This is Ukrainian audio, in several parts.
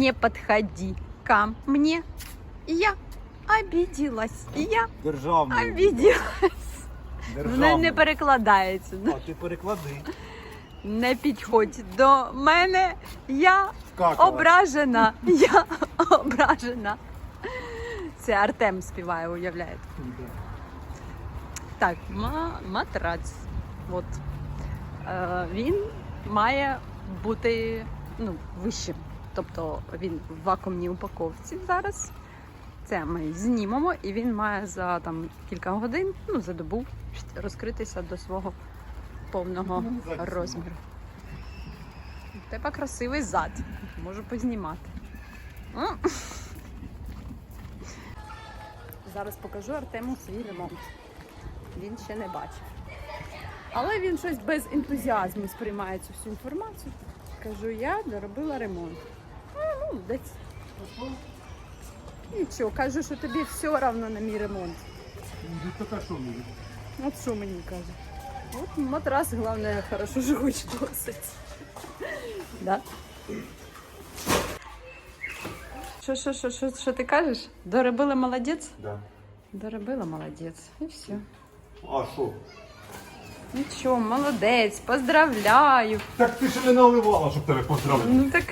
не подходи ко мне. Я обиделась. Я Державний. обиделась. Вона не перекладається. А ти переклади. Не підходь до мене. Я Вкакала. ображена. Я ображена. Це Артем співає, уявляєте. Так, ма- матрац. От. Е, він має бути ну, вищим. Тобто він в вакуумній упаковці зараз. Це ми знімемо, і він має за там, кілька годин, ну, за добу розкритися до свого повного Ну, розміру. У тебе красивий зад. Можу познімати. Зараз покажу Артему свій ремонт. Він ще не бачив. Але він щось без ентузіазму сприймає цю всю інформацію. Кажу, я доробила ремонт. Ну. Нічого, кажу, що тобі все одно на мій ремонт. Така що буде? От що мені каже. От матрас, головне, хорошо живуть досить. Да? Що, що, що, що, що ти кажеш? Доробила молодець? Да. Доробила молодець. І все. А що? Нічого, молодець, поздравляю. Так ти ще не наливала, щоб тебе поздравити. Ну так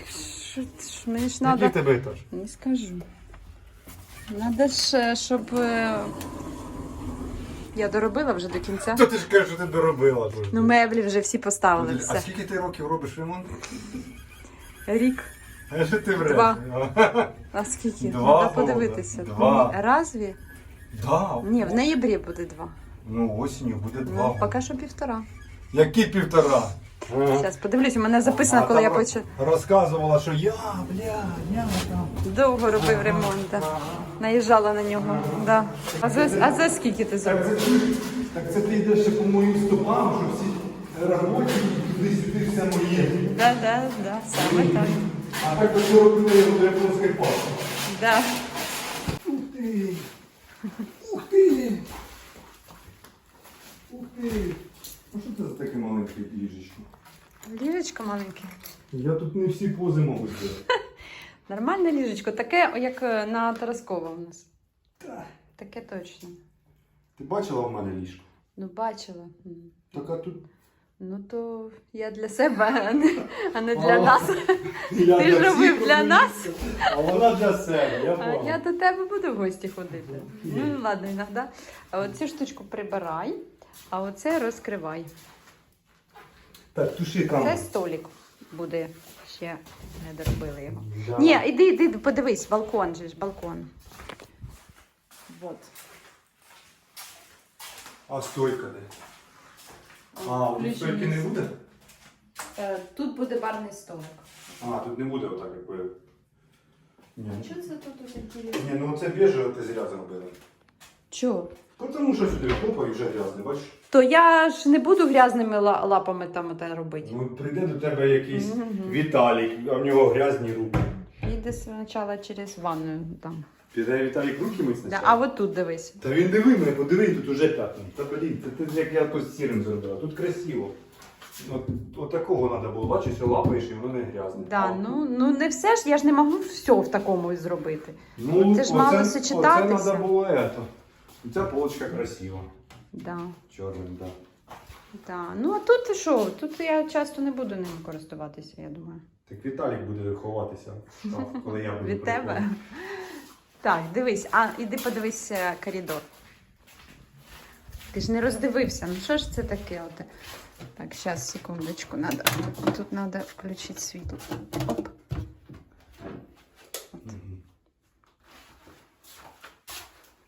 що, мені ж Який треба. тебе етаж? Не скажу. Надо ж, щоб. е, Я доробила вже до кінця. То ти ж кажеш, що ти доробила. Ну, меблі вже всі поставили. А Все. скільки ти років робиш ремонт? Рік. А що ти вреш? Два. А скільки? Два, Треба подивитися. Два. Ні, Разві? Да. Ні, в ноябрі буде два. Ну, осінню буде два. Ну, поки що півтора. Які півтора? Зараз подивлюсь, у мене записано, коли я почала. Розказувала, що я, бля, я там. Довго робив ремонт. Да. Наїжджала на нього. Да. А, за, а за скільки ти Так зробив? це, так це ти йдеш ще по моїм стопам, що всі робочі, туди-сюди все моє. Да, да, да, саме так. А так би що робити його до японської пасти. Да. Ух ти! Ух ти! Ух ти! А що це за таке маленьке ліжечко? Ліжечко маленьке. Я тут не всі пози можу зробити. Нормальне ліжечко, таке, як е, на Тараскова у нас. Та, Таке точно. Ти бачила в мене ліжко? Ну, бачила. Так а тут. Ну то я для себе, а не, а не для А. нас. Я Ти ж робив для нас. А вона для себе, я А я до тебе буду в гості ходити. Ну ладно, іноді. А оцю штучку прибирай, а оце розкривай. Так, туши Це столик буде. Ще не доробили його. Да. Ні, іди, іди, подивись, балкон же ж, балкон. Вот. А стойка де? А, тут стойки не буде? Е, Тут буде барний столик. А, тут не буде отак, як ви. Ні, А чого це тут інтересно? Ні, ну це біжеве ти зря зробила. Чого? Тому що сюди хопа і вже грязне, бачиш? То я ж не буду грязними ла- лапами там те робити. Ну прийде до тебе якийсь Мгм. Віталік, а в нього грязні руки. Піде спочатку через ванну там. Піде Віталік руки мить Да, а от тут дивись. Та він диви мене, подиви, тут уже п'ятий. Та блін, це ти як я то з сірим зробила. Тут красиво. От, от такого треба було, бачиш, лапаєш і воно не грязне. Да, ну, ну не все ж, я ж не можу все в такому зробити. ну, це ж мало сочетатися. Оце треба було ето. Ця полочка красива. Да, Чорним, так. да. Ну а тут що? Тут я часто не буду ним користуватися, я думаю. Так Віталік буде ховатися коли я буду Від тебе. Так, дивись, а іди подивись е, коридор. Ти ж не роздивився. Ну що ж це таке? От? Так, зараз, секундочку, надо. Тут треба включити світло. Оп.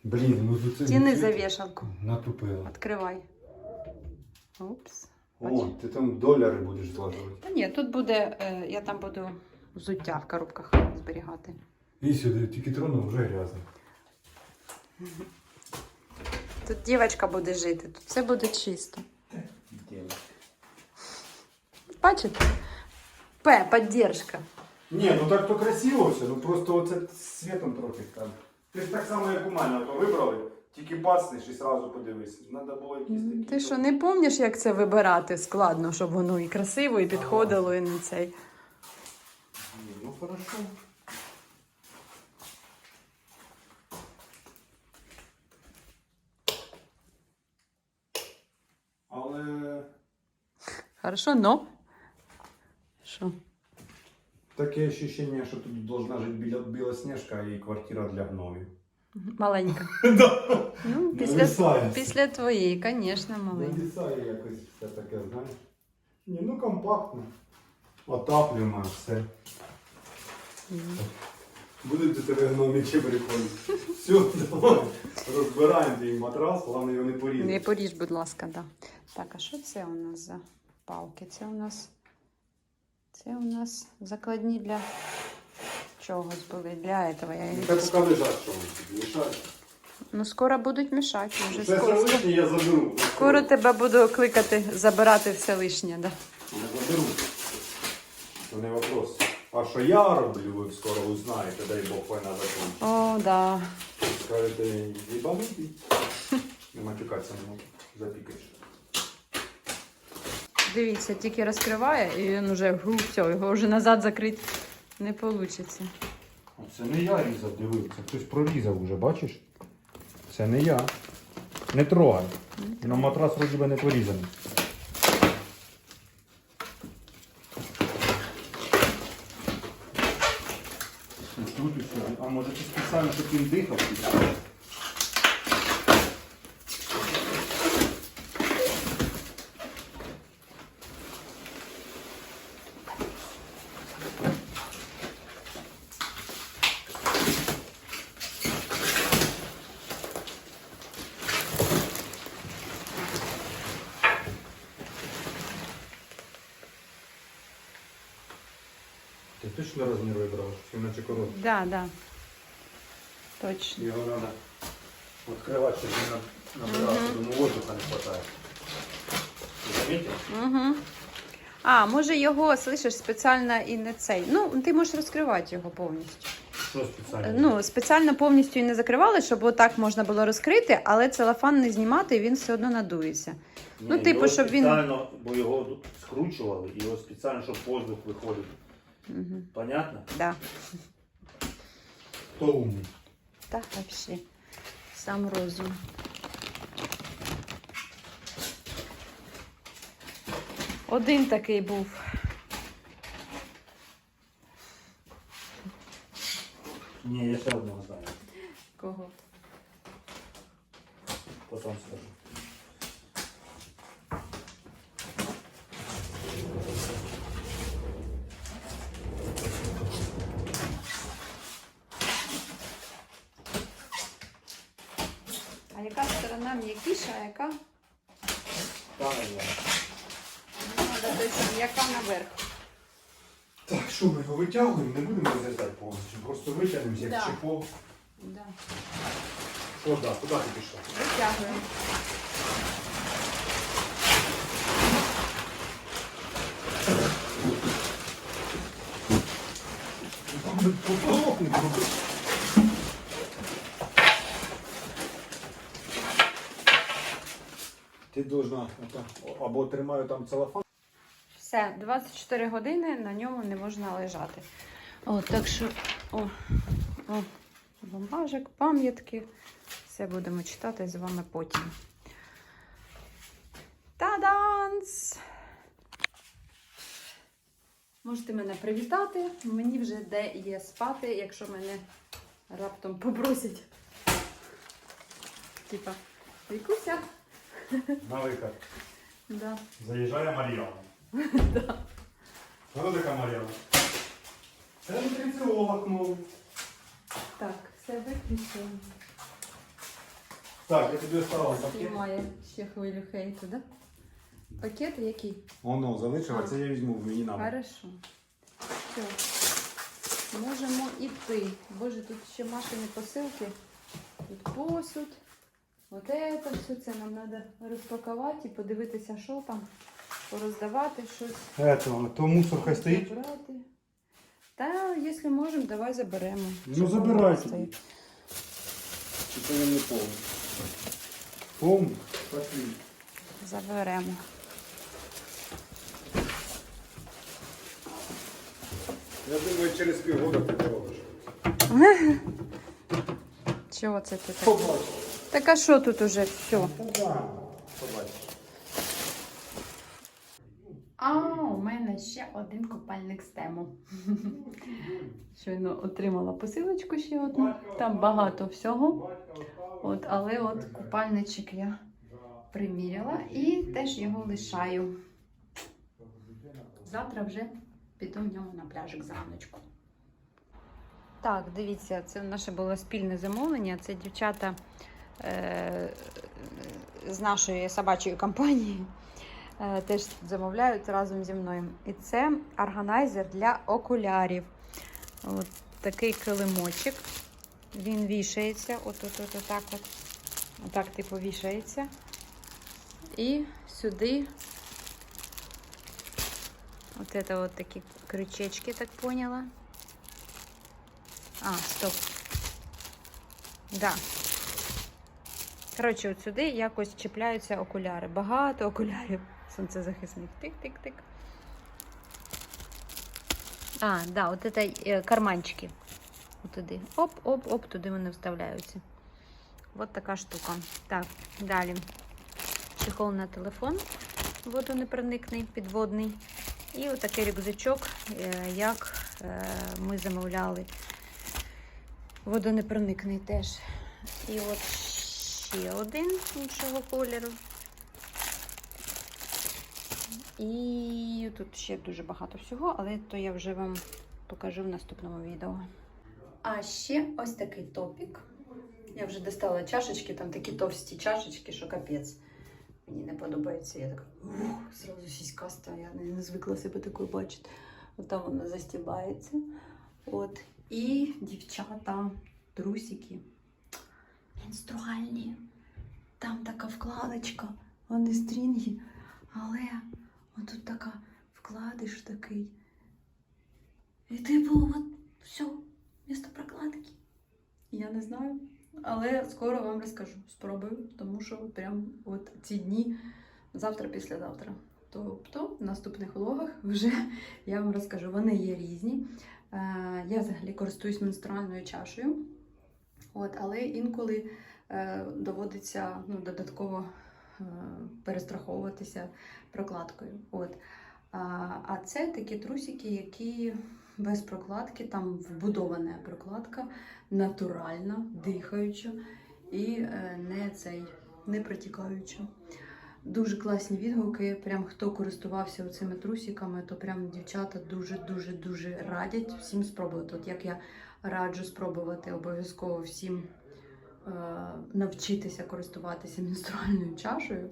Блін, ну тут це... Тяни за вішалку. Натупила. Відкривай. Упс. О, ти там доляри будеш злажувати. Та ні, тут буде, е, я там буду взуття в коробках зберігати. І сюди, тільки трону вже грязно. Тут дівчинка буде жити, тут все буде чисто. Бачите? П, підтримка. Ні, ну так то красиво все, ну просто оце світом трохи там. Ти ж так само, як у мене, то вибрали, тільки бацнеш і сразу подивись. Надо було якісь такі. Ти що, не пам'ятаєш, як це вибирати складно, щоб воно і красиво, і підходило, і на цей. Ну хорошо. Але. Хорошо, но. Що? Таке ощущение, що тут должна жити біля Білосніжка і квартира для гномів. Маленька. Да. Ну, після, Нависає. після твоєї, звісно, маленька. Нависає якось все таке, знаєш. Ні, ну компактно. Отаплюємо все. Будуть до тебе гномічі приходити. Все, давай. Розбираємо твій матрас, головне його не порізати. Не поріж, будь ласка, да. Так, а що це у нас за палки? Це у нас. Це у нас закладні для чогось були. Для этого. Я... їх- Це поки лежать, що вони мішають. Ну, скоро будуть мішати. Вже Це скоро, все лишнє я заберу. скоро тебе буду кликати, забирати все лишнє. Да. Не заберу. Це не вопрос. А що я роблю, ви скоро узнаєте, дай Бог війна закінчиться. О, да. Скажете, їбанутий. Не матюкатися не можу. Запікаєш. Дивіться, тільки розкриває, і він уже гу, все, його вже назад закрити не вийде. Це не я різав, дивив, це хтось прорізав уже, бачиш? Це не я. Не трогай. На матрас вроді би не порізаний. Тут. А може це спеціально, щоб він дихав? Ти точно розмір вибрав? Чи наче короткий? Да, да. Точно. Його треба відкривати, щоб він набирався. Думаю, воздуха не вистачає. Угу. А, може його, слышиш, спеціально і не цей. Ну, ти можеш розкривати його повністю. Що спеціально? Ну, спеціально повністю і не закривали, щоб отак можна було розкрити, але целофан не знімати, і він все одно надується. ну, типу, його щоб він- спеціально, бо його скручували, і його спеціально, щоб воздух виходив. Угу. Понятно? Да. Хто умний? Так, взагалі. Сам розум. Один такий був. Ні, я ще одного знаю. Кого? Потім скажу. А сторона м'якіша, а яка? Я. Треба м'яка наверх. Так, що ми його витягуємо, не будемо розглядати повністю. Просто витягнемо як Да. чехол. Да. О, да, куди ти пішла? Витягуємо. Ти должна або тримаю там целофан. Все, 24 години на ньому не можна лежати. О, так що, о, о, бумажок, пам'ятки. Все будемо читати з вами потім. Та-данс! Можете мене привітати. Мені вже де є спати, якщо мене раптом попросять. Типа, Вікуся. На вихід. Да. Заїжджає Мар'яна. Хто така Мар'яна? Це нутриціолог новий. Так, все виключено. Так, я тобі оставив пакет. Знімає ще хвилю хейту, да? Пакети які? Воно залишило, це я візьму, мені надо. Хорошо. Все. Можемо йти. Боже, тут ще машини посилки. Тут посуд. От це все це нам треба розпакувати і подивитися, що там, пороздавати щось. Ето, то мусор хай стоїть. Забрати. Та, якщо можемо, давай заберемо. Ну, Щоб воно забирайте. стоїть. Чи це він не повний? Повний? Пошли. Заберемо. Я думаю, через півгода ти поробиш. Чого це ти так? Побачиш. Так а що тут уже все? Та да, побачиш. ще один купальник з тему. Щойно отримала посилочку ще одну. Там багато всього. От, але от купальничок я приміряла і теж його лишаю. Завтра вже піду в ньому на пляжик зраночку. Так, дивіться, це наше було спільне замовлення. Це дівчата з нашої собачої компанії е, теж замовляють разом зі мною. І це органайзер для окулярів. От такий килимочок. Він вішається. От, от, от, отак от. Типу, вішається. І сюди от это вот такі крючечки, так поняла. А, стоп. Да. Коротше, от сюди якось чіпляються окуляри. Багато окулярів сонцезахисних. Тик-тик-тик. А, да, от це е, карманчики. От туди. Оп-оп-оп, туди вони вставляються. От така штука. Так, далі. Чехол на телефон водонепроникний, підводний. І отакий рюкзачок, е, як е, ми замовляли. Водонепроникний теж. І от ще один іншого кольору. І тут ще дуже багато всього, але то я вже вам покажу в наступному відео. А ще ось такий топік. Я вже достала чашечки, там такі товсті чашечки, що капець. Мені не подобається. Я така ух, зразу сіськаста, я не, не звикла себе такою бачити. От там вона застібається. От. І дівчата, трусики. Менструальні. Там така вкладочка, вони стрінги, але отут така вкладиш такий. І типу, от все, місто прокладки. Я не знаю, але скоро вам розкажу. Спробую, тому що прям от ці дні, завтра, післязавтра. Тобто в наступних влогах вже я вам розкажу. Вони є різні. Е, Я взагалі користуюсь менструальною чашею, от, але інколи е, доводиться ну, додатково е, перестраховуватися прокладкою. От. А, а це такі трусики, які без прокладки, там вбудована прокладка, натуральна, дихаюча і е, не цей не протікаюча. Дуже класні відгуки. Прям хто користувався цими трусиками, то прям дівчата дуже-дуже дуже радять всім спробувати. От як я раджу спробувати обов'язково всім е, навчитися користуватися менструальною чашею.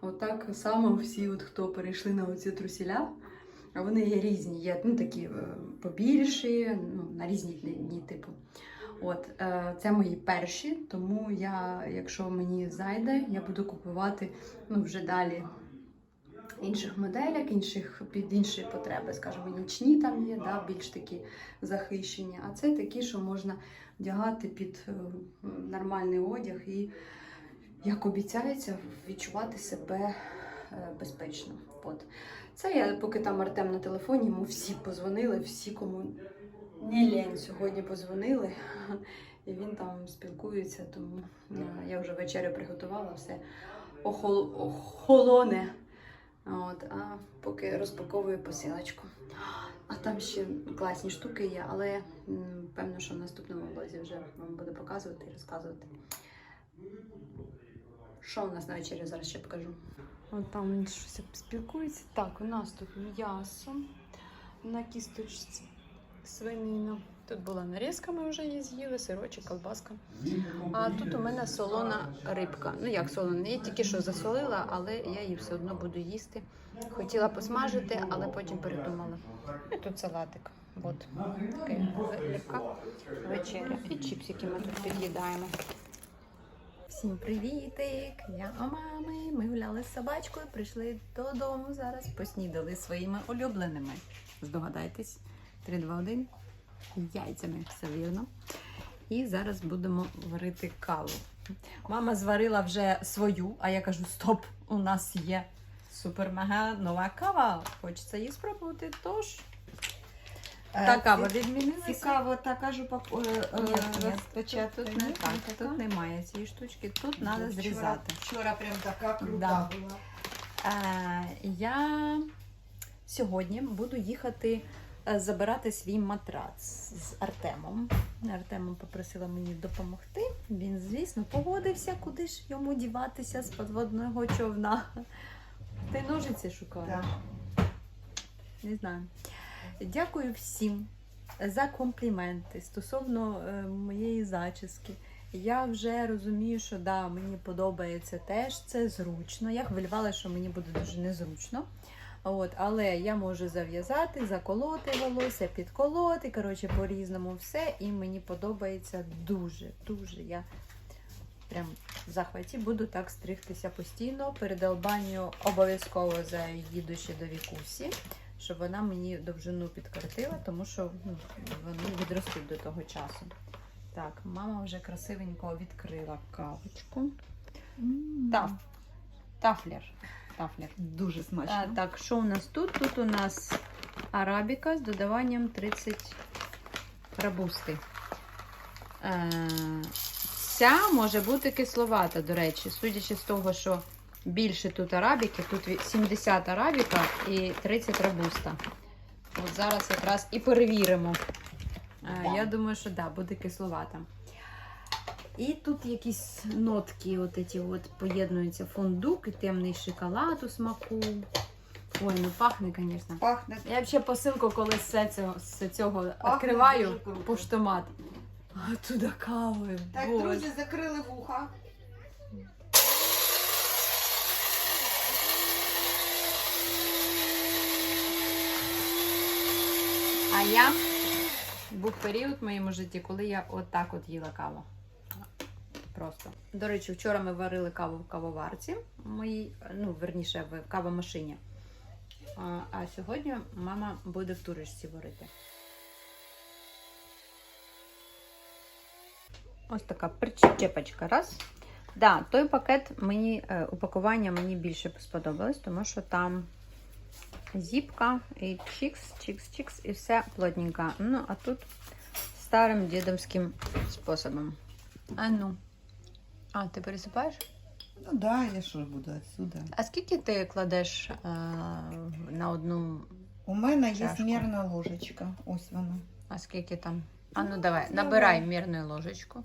Отак само всі, от, хто перейшли на оці трусіля, вони є різні, є ну, такі е, побільші, ну, на різні дні, типу. От, е, це мої перші, тому я, якщо мені зайде, я буду купувати ну, вже далі інших моделях, інших під інші потреби, скажімо, нічні там є, да, більш такі захищені. А це такі, що можна вдягати під е, нормальний одяг і, як обіцяється, відчувати себе е, безпечно. От. Це я, поки там Артем на телефоні, йому всі позвонили, всі, кому не лень сьогодні позвонили. І він там спілкується, тому е, я вже вечерю приготувала, все охол... охолоне. От, а поки розпаковую посилочку. А там ще класні штуки є, але певно, що в наступному влозі вже вам буду показувати і розказувати. Що у нас на вечері зараз ще покажу. От там щось спілкується. Так, у нас тут м'ясо на кісточці, свинина. Тут була нарізка, ми вже її з'їли, сирочок, колбаска. А тут у мене солона рибка. Ну як солона, я тільки що засолила, але я її все одно буду їсти. Хотіла посмажити, але потім передумала. І тут салатик. От така легка вечеря. І чіпсики ми тут під'їдаємо. Всім привітик! Я мами. Ми гуляли з собачкою, прийшли додому зараз, поснідали своїми улюбленими. Здогадайтесь, 3, 2, 1. Яйцями, все вірно. І зараз будемо варити каву. Мама зварила вже свою, а я кажу: стоп, у нас є супер-мега нова кава. Хочеться її спробувати. Тож та кава відмінилася. Е, Цікаво, та кажу, пап- е, е, тут не так, тут немає цієї штучки, тут треба зрізати. Вчора прям така крута була. Е, я сьогодні буду їхати е, забирати свій матрац з Артемом. Артема попросила мені допомогти. Він, звісно, погодився, куди ж йому діватися з подводного човна. Ти ножиці шукала? Так. Не знаю. Дякую всім за компліменти стосовно е, моєї зачіски. Я вже розумію, що да, мені подобається теж, це зручно. Я хвилювала, що мені буде дуже незручно. От, але я можу зав'язати, заколоти волосся, підколоти. Коротше, по-різному все. І мені подобається дуже, дуже. Я прям в захваті буду так стригтися постійно. Перед Албанією обов'язково заїду ще до Вікусі, щоб вона мені довжину підкоротила, тому що ну, вони відростуть до того часу. Так, мама вже красивенько відкрила кавочку. Таф. Тафлер. Тафлер. Дуже смачно. А, так, що у нас тут? Тут у нас арабіка з додаванням 30 рабусти. Е, ця може бути кисловата, до речі, судячи з того, що більше тут арабіки, тут 70 арабіка і 30 рабуста. От зараз якраз і перевіримо. Е, я думаю, що да, буде кисловата. І тут якісь нотки, от ці от поєднуються фундук і темний шоколад у смаку. Ой, ну пахне, звісно. Пахне. Я взагалі посилку колись з цього, з цього Пахне відкриваю дуже круто. поштомат. А туди кави. Так, Боже. друзі, закрили вуха. А я був період в моєму житті, коли я отак от їла каву. Просто. До речі, вчора ми варили каву в кавоварці, моїй, ну, верніше, в кавомашині. А, а сьогодні мама буде в турочці варити. Ось така причепочка. Раз. Да, той пакет мені, е, упакування мені більше сподобалось, тому що там зіпка і чікс, чікс, чікс, і все плотненько. Ну, а тут старим дідовським способом. А ну. А, ти пересипаєш? Ну да, я що буду отсюда. А скільки ти кладеш е, на одну, У мене є Чашку. мірна ложечка. Ось вона. а скільки там? А ну давай, Давай. набирай мірною ложечку.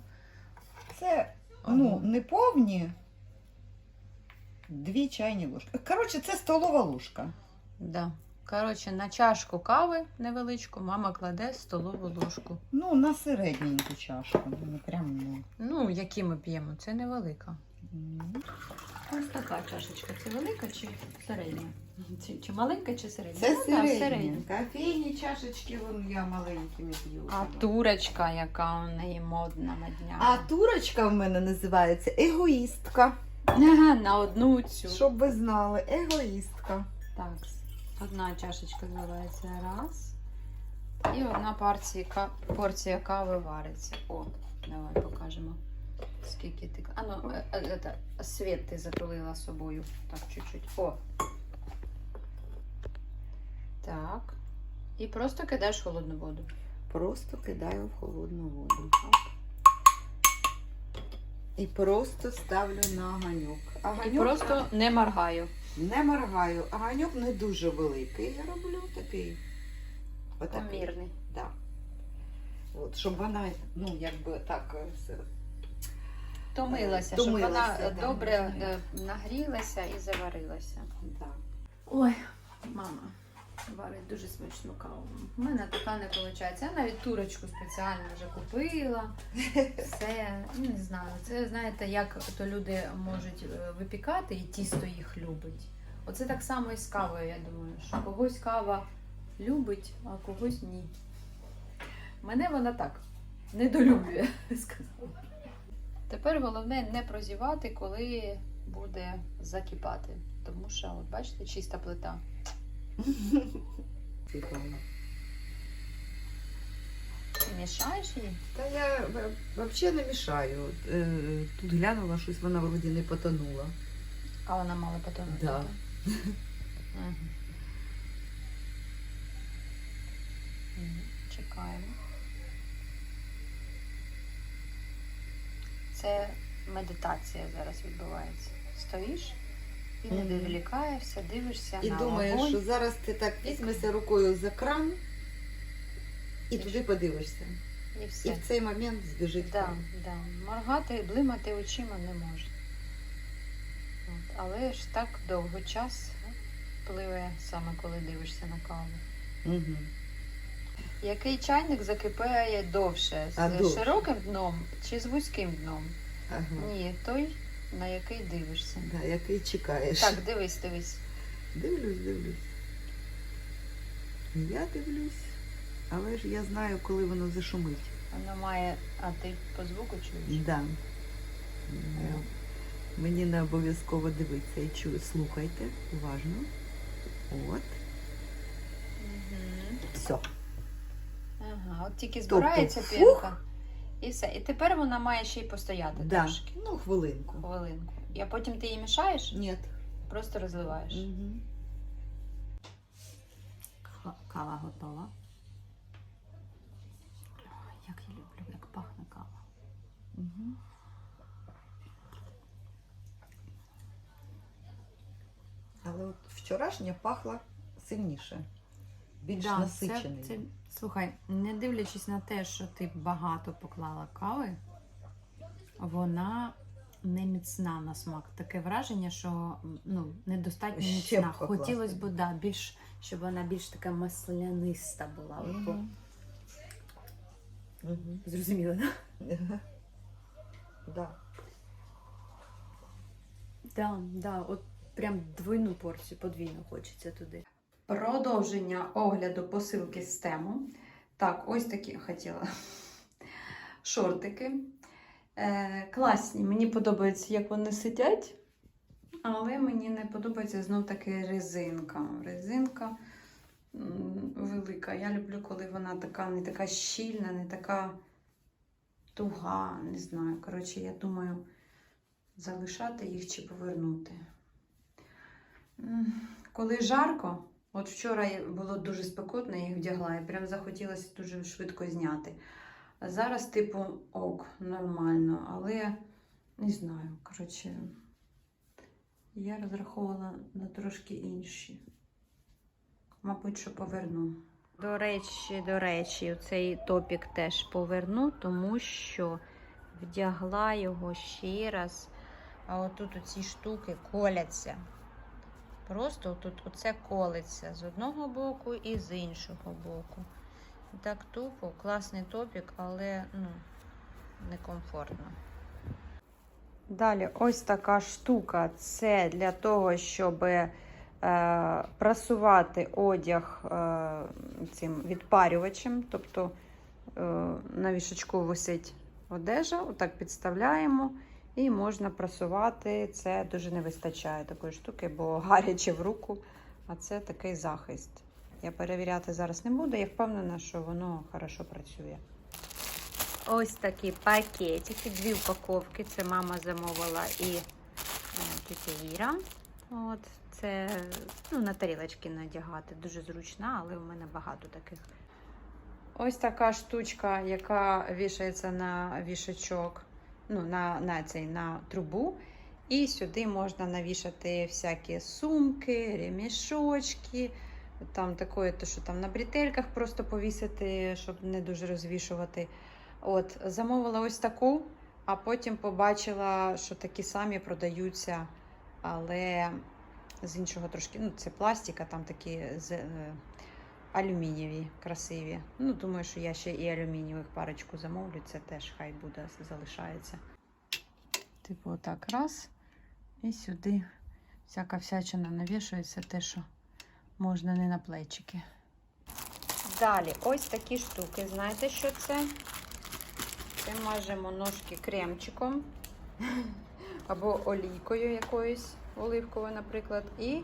Це ну, не повні. Дві чайні ложки. Коротше, це столова ложка. Да. Коротше, на чашку кави невеличку мама кладе столову ложку. Ну, на середненьку чашку. Не прям ну. Ну, які ми п'ємо, це невелика. м. Ось така чашечка. Це велика чи середня? Чи, чи маленька, чи середня? Це Ну, да, середня. Кофейні чашечки, вон я маленькими п'ю. А турочка, яка у неї модна на днях. А турочка в мене називається егоїстка. Ага, на одну цю. Щоб ви знали, егоїстка. Так, одна чашечка зливається раз. І одна порція, порція кави вариться. О, давай покажемо. Скільки ти. А ну, е, е, это, світ ти затулила собою. Так, чуть-чуть. О. Так. І просто кидаєш в холодну воду. Просто кидаю в холодну воду. І просто ставлю на ганьок. А І просто не моргаю. Не моргаю. А ганьок не дуже великий. Я роблю такий. Отакий. Помірний. Да. От, щоб вона, ну, якби так. е, Томилася, щоб Томилася, вона да, добре е, нагрілася і заварилася. Да. Ой, мама варить дуже смачну каву. У мене така не виходить. Я навіть турочку спеціально вже купила. Все, ну, не знаю. Це знаєте, як то люди можуть е, випікати і тісто їх любить. Оце так само і з кавою, я думаю, що когось кава любить, а когось ні. Мене вона так недолюблює, сказала. Тепер головне не прозівати, коли буде закипати. Тому що, от бачите, чиста плита. Ти мішаєш її? Та я взагалі не мішаю. Тут глянула, щось вона вроді не потонула. А вона мала потонути. Да. так? Мгм. Чекаємо. Це медитація зараз відбувається. Стоїш Він не відволікаєшся, дивишся І на думаєш, вогонь. що зараз ти так візьмешся рукою за кран і туди подивишся. І І в цей момент збіжить Да, да. Моргати, блимати очима не можна. От. Але ж так довго час пливе, саме коли дивишся на каву. Угу. Який чайник закипає довше? З А, довше. широким дном чи з вузьким дном? Ага. Ні, той, на який дивишся. Да, який чекаєш. Так, дивись, дивись. Дивлюсь, дивлюсь. Я дивлюсь, але ж я знаю, коли воно зашумить. Воно має. А ти по звуку чуєш? Да. Е, Мені не обов'язково дивитися і чую. Слухайте уважно. От. Мгм. Все. Ага, от тільки збирається фух. пінка. І все. І тепер вона має ще й постояти Да. трошки. Ну, хвилинку. Хвилинку. А потім ти її мішаєш, Ні. просто розливаєш. Угу. Кава готова. Як я люблю, як пахне кава. Угу. Але от вчорашня пахла сильніше. Більш Да, насичений. Це, це, слухай, не дивлячись на те, що ти багато поклала кави, вона не міцна на смак. Таке враження, що ну, недостатньо Ще міцна. б покласти. Хотілося б, да, більш, щоб вона більш така масляниста була. От, бо- Мгм. Мгм. Зрозуміла, да? Ага. Да. Да, да, от прям двойну порцію, подвійну хочеться туди. Продовження огляду посилки з тему. Так, ось такі хотіла шортики. Е, класні, мені подобається, як вони сидять, але мені не подобається знов таки резинка. Резинка велика. Я люблю, коли вона така, не така щільна, не така туга. Не знаю. Коротше, я думаю, залишати їх чи повернути. Коли жарко, от вчора було дуже спекотно, я їх вдягла, і прям захотілося дуже швидко зняти. Зараз, типу, ок, нормально, але не знаю. Коротше, я розраховувала на трошки інші. Мабуть, що поверну. До речі, до речі, цей топік теж поверну, тому що вдягла його ще раз. А отут оці штуки коляться. Просто тут оце колиться з одного боку і з іншого боку. Так тупо, класний топік, але ну, некомфортно. Далі, ось така штука. Це для того, щоб е, прасувати одяг е, цим відпарювачем. Тобто е, на вішачку висить одежа, отак підставляємо. І можна прасувати. Це дуже не вистачає такої штуки, бо гаряче в руку, а це такий захист. Я перевіряти зараз не буду, я впевнена, що воно хорошо працює. Ось такі пакетики, дві упаковки. Це мама замовила і е, Іра. От, це ну, на тарілочки надягати. Дуже зручна, але в мене багато таких. Ось така штучка, яка вішається на вішачок ну, на, на, цей, на трубу. І сюди можна навішати всякі сумки, ремішочки. Там такое, що там на бретельках просто повісити, щоб не дуже розвішувати. От, замовила ось таку, а потім побачила, що такі самі продаються, але з іншого трошки. Ну, це пластика, там такі е, алюмінієві, красиві. Ну, думаю, що я ще і алюмінієвих парочку замовлю, це теж хай буде, залишається. Типу, отак раз. І сюди всяка всячина навішується, те, що можна не на плечики. Далі, ось такі штуки. Знаєте, що це? Це мажемо ножки кремчиком або олійкою якоюсь оливковою, наприклад, і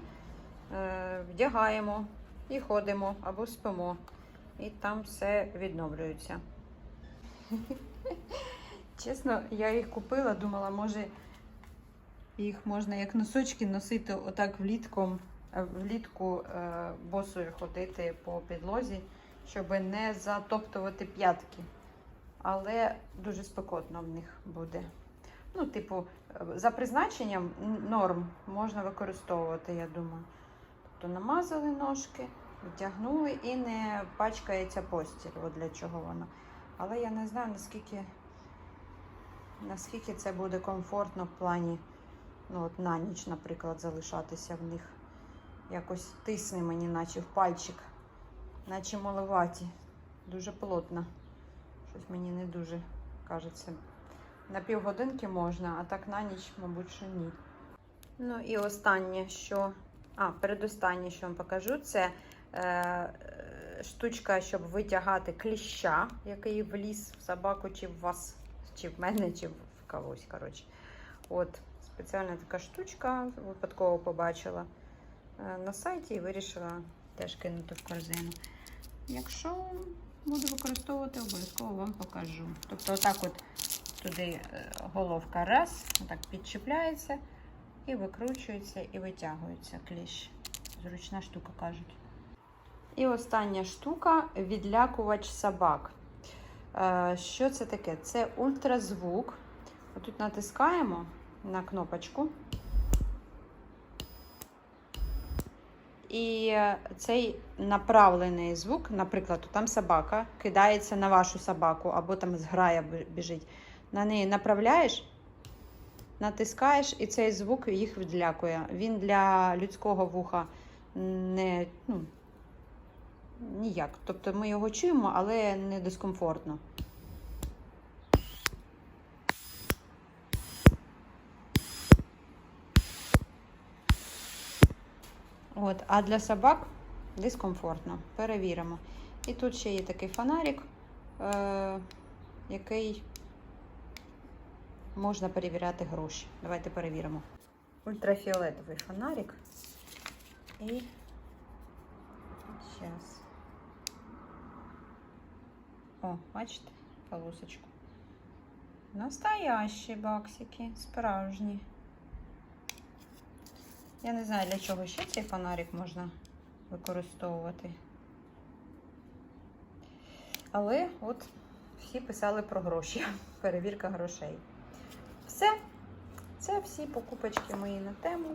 е, вдягаємо і ходимо або спимо. І там все відновлюється. Чесно, я їх купила, думала, може їх можна як носочки носити отак влітком, е, влітку е, босою ходити по підлозі, щоб не затоптувати п'ятки. Але дуже спекотно в них буде. Ну, типу, е, за призначенням норм можна використовувати, я думаю. Тобто намазали ножки, витягнули і не пачкається постіль. От для чого воно. Але я не знаю, наскільки, наскільки це буде комфортно в плані ну, от на ніч, наприклад, залишатися в них. Якось тисне мені, наче в пальчик, наче маловаті. Дуже плотно. Щось мені не дуже кажеться. На півгодинки можна, а так на ніч, мабуть, що ні. Ну і останнє, що. А, передостаннє, що вам покажу, це е, штучка, щоб витягати кліща, який вліз в собаку, чи в вас, чи в мене, чи в когось. Коротше. От, спеціальна така штучка, випадково побачила е, на сайті і вирішила теж кинути в корзину. Якщо буду використовувати, обов'язково вам покажу. Тобто, отак от туди е, головка раз, отак підчіпляється і викручується, і витягується кліщ. Зручна штука кажуть. І остання штука відлякувач собак. Е, Що це таке? Це ультразвук. Тут натискаємо на кнопочку. І цей направлений звук, наприклад, там собака кидається на вашу собаку, або там зграя біжить. На неї направляєш, натискаєш, і цей звук їх відлякує. Він для людського вуха не ну, ніяк. Тобто ми його чуємо, але не дискомфортно. От, а для собак дискомфортно. Перевіримо. І тут ще є такий фонарик, е- який можна перевіряти гроші. Давайте перевіримо. Ультрафіолетовий фонарик. І зараз. О, бачите, полосочку. Настоящі баксики, справжні. Я не знаю, для чого ще цей фонарик можна використовувати. Але от всі писали про гроші. Перевірка грошей. Все. Це всі покупочки мої на тему.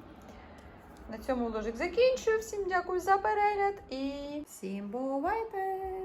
На цьому ложик закінчую. Всім дякую за перегляд і всім бувайте!